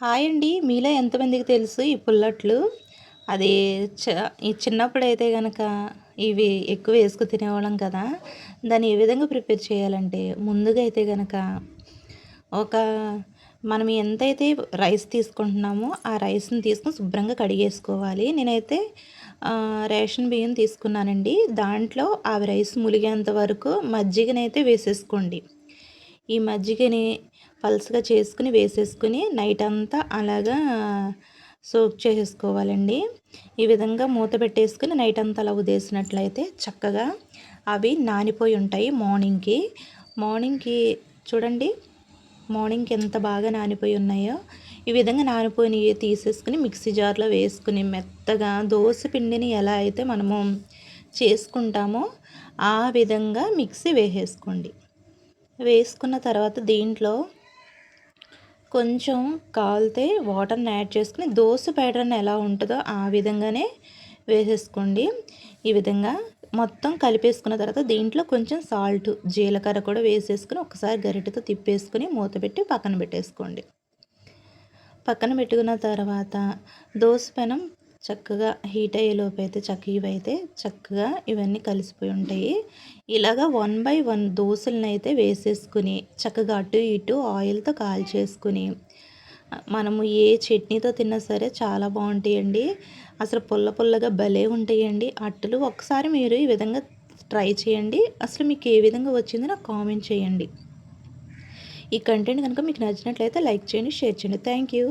Hi అండి. మీలో ఎంతమందికి తెలుసు ఈ పుల్లట్లు? అది చ ఈ చిన్నప్పుడైతే కనుక ఇవి ఎక్కువ వేసుకు తినేవాళ్ళం కదా దాన్ని ఏ విధంగా ప్రిపేర్ చేయాలంటే ముందుగా అయితే కనుక ఒక మనం ఎంతైతే రైస్ తీసుకుంటున్నామో ఆ రైస్ని తీసుకుని శుభ్రంగా కడిగేసుకోవాలి. నేనైతే రేషన్ బియ్యం తీసుకున్నానండి. దాంట్లో ఆ రైస్ ములిగేంత వరకు మజ్జిగనైతే వేసేసుకోండి. ఈ మజ్జిగని పల్స్గా చేసుకుని వేసేసుకుని నైట్ అంతా అలాగా సోక్ చేసేసుకోవాలండి ఈ విధంగా మూత పెట్టేసుకుని నైట్ అంతా అలా ఉదేసినట్లయితే చక్కగా అవి నానిపోయి ఉంటాయి మార్నింగ్కి. మార్నింగ్కి చూడండి మార్నింగ్కి ఎంత బాగా నానిపోయి ఉన్నాయో. ఈ విధంగా నానిపోయినవి తీసేసుకుని మిక్సీ జార్లో వేసుకుని మెత్తగా దోశ పిండిని ఎలా అయితే మనము చేసుకుంటామో ఆ విధంగా మిక్సీ వేసేసుకోండి. వేసుకున్న తర్వాత దీంట్లో కొంచెం కాలితే వాటర్ని యాడ్ చేసుకుని దోశ ప్యాటర్న్ ఎలా ఉంటుందో ఆ విధంగానే వేసేసుకోండి. ఈ విధంగా మొత్తం కలిపేసుకున్న తర్వాత దీంట్లో కొంచెం సాల్ట్ జీలకర్ర కూడా వేసేసుకుని ఒకసారి గరిటెతో తిప్పేసుకుని మూత పెట్టి పక్కన పెట్టేసుకోండి. పక్కన పెట్టుకున్న తర్వాత దోశ పెనం చక్కగా హీట్ అయ్యేలోపు అయితే చక్క ఇవైతే చక్కగా ఇవన్నీ కలిసిపోయి ఉంటాయి. ఇలాగా వన్ బై వన్ దోశలను అయితే వేసేసుకుని చక్కగా అటు ఇటు ఆయిల్తో కాల్చేసుకుని మనము ఏ చట్నీతో తిన్నా సరే చాలా బాగుంటాయండి. అసలు పుల్ల పుల్లగా భలే ఉంటాయండి. అట్టలు ఒకసారి మీరు ఈ విధంగా ట్రై చేయండి. అసలు మీకు ఏ విధంగా వచ్చిందో నాకు కామెంట్ చేయండి. ఈ కంటెంట్ కనుక మీకు నచ్చినట్లయితే లైక్ చేయండి షేర్ చేయండి. Thank you